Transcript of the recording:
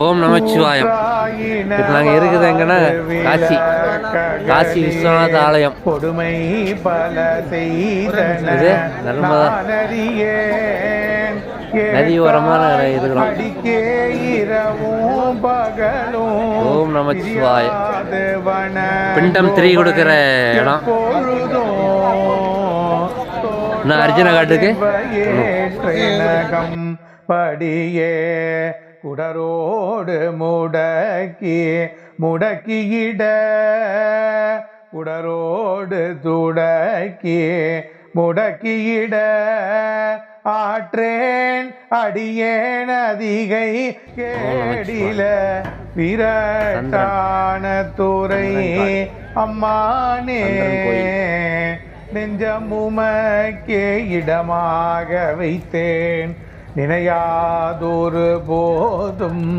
ஓம் நமச்சிவாயம் இப்போ நாங்கள் இருக்குது எங்கன்னா காசி காசி விஸ்வநாத ஆலயம் கொடுமை பல இது நர்மதா. நதி ஓரமா இருக்கிறோம். ஓம் நமச்சிவாயம் பிண்டம் திரி கொடுக்கிற இடம். அர்ஜுன காட்டுக்கு? படியே குடரோடு முடக்கி முடக்கியிட. குடரோடு துடக்கி முடக்கியிட. ஆற்றேன் அடியேன் அதிகை கேடில. விரட்டான துறை அம்மானே நெஞ்சமுமக்கே இடமாக வைத்தேன். நினையாதொரு போதும்.